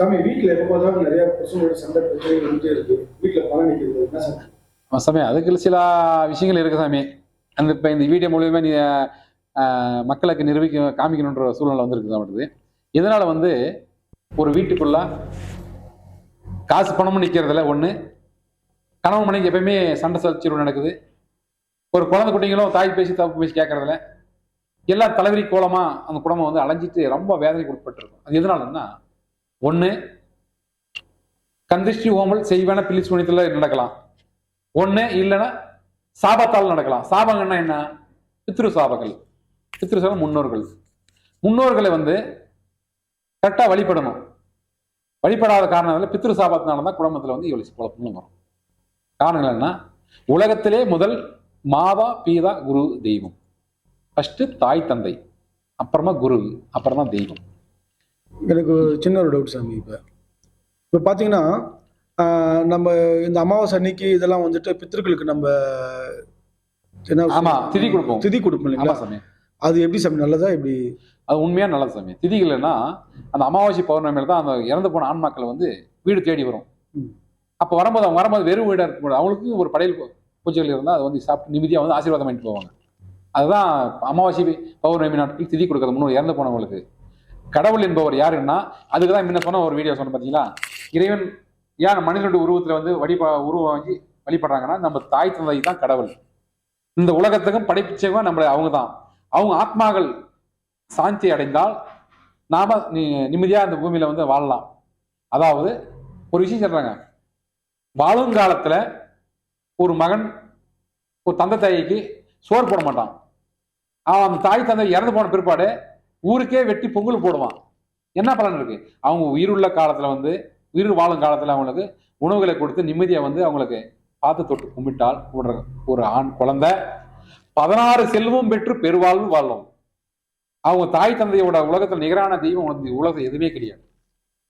சாமி வீட்டுல எப்ப பார்த்தாலும் நிறைய பசங்களோட சண்டை பிரச்சனை வந்துட்டே இருக்கு. வீட்டுல பணம் நிக்கிறது என்ன சாமி சாமி அதுக்கு சில விஷயங்கள் இருக்கு சாமி. அந்த இப்போ இந்த வீடியோ மூலியமா நீ மக்களுக்கு நிரூபிக்க காமிக்கணுன்ற சூழ்நிலை வந்திருக்கு அவனுக்கு இதனால வந்து ஒரு வீட்டுக்குள்ள காசு பணமும் நிற்கிறதுல ஒன்று கணவன் மனைவி எப்பயுமே சண்டை சச்சரவு நடக்குது. ஒரு குழந்தை குட்டிங்களும் தாய் பேசி தப்பு பேசி கேட்கறதுல எல்லாம் தலைவரி கோலமாக அந்த குடும்பம் வந்து அலைஞ்சிட்டு ரொம்ப வேதனைக்கு உட்பட்டுருக்கும் அது எதனாலன்னா ஒன்று கந்திஷ்டி ஓமல் செய்வன பில்லி சுனித்துல நடக்கலாம். ஒன்று இல்லைன்னா சாபத்தால் நடக்கலாம். சாபங்கன்னா என்ன? பித்ரு சாபங்கள். பித்ரு சாபம் முன்னோர்கள். முன்னோர்களை வந்து கரெக்டாக வழிபடணும். வழிபடாத காரணத்தில் பித்ரு சாபத்தினால தான் குடும்பத்தில் வந்து இவ்வளோ குழப்பமும் வரும். காரணங்கள் என்ன உலகத்திலே முதல் மாதா பீதா குரு தெய்வம். ஃபஸ்ட்டு தாய் தந்தை. அப்புறமா குரு அப்புறமா தெய்வம். எனக்கு சின்ன ஒரு டவுட் சாமி இப்போ. இப்போ பார்த்தீங்கன்னா நம்ம இந்த அமாவாசை அன்னைக்கு இதெல்லாம் வந்துட்டு பித்திருக்களுக்கு நம்ம என்ன திதி கொடுப்போம். திதி கொடுப்போம் இல்லைங்களா? சாமி. அது எப்படி சாமி நல்லதா எப்படி? அது உண்மையா நல்லது சாமி. திதிகள்னா அந்த அமாவாசை பௌர்ணமியில தான் அந்த இறந்து போன ஆன்மாக்கள் வந்து வீடு தேடி வரும். அப்போ வரும்போது அவங்க வரும்போது வெறும் வீடா இருக்கும்போது அவங்களுக்கு ஒரு படையல் பூஜைகள் இருந்தால் அதை வந்து சாப்பிட்டு நிம்மதியாக வந்து ஆசீர்வாதம் பண்ணிட்டு போவாங்க. அதுதான் அமாவாசை பௌர்ணமி நாட்கள் திதி கொடுக்கறது முன்னோர் இறந்து போனவங்களுக்கு. கடவுள் என்பவர் யாருன்னா அதுக்கு தான் முன்ன சொன்ன ஒரு வீடியோ சொன்ன பார்த்தீங்களா இறைவன் ஏன் மனிதனுடைய உருவத்தில் வந்து வழிபா உருவம் வாங்கி வழிபடுறாங்கன்னா நம்ம தாய் தந்தை தான் கடவுள். இந்த உலகத்துக்கும் படைப்பிச்சவங்க நம்மளை அவங்க தான் அவங்க ஆத்மாக்கள் சாந்தி அடைந்தால் நாம நிம்மதியாக இந்த அந்த வந்து வாழலாம். அதாவது ஒரு விஷயம் சொல்கிறாங்க வாழும் காலத்தில் ஒரு மகன் ஒரு தந்தை தாய்க்கு சோறு போட மாட்டான். அவன் அந்த தாய் தந்தை இறந்து போன பிற்பாடு ஊருக்கே வெட்டி பொங்கல் போடுவான். என்ன பலன் இருக்கு? அவங்க உயிருள்ள காலத்துல வந்து உயிர் வாழும் காலத்துல அவங்களுக்கு உணவுகளை கொடுத்து நிம்மதியை வந்து அவங்களுக்கு பார்த்து தொட்டு கும்பிட்டால் ஒரு ஒரு ஆண் குழந்தை பதினாறு செல்வம் பெற்று பெருவாழ்வு வாழும். அவங்க தாய் தந்தையோட உலகத்துல நிகரான தெய்வம் உலகத்தில் எதுவுமே கிடையாது.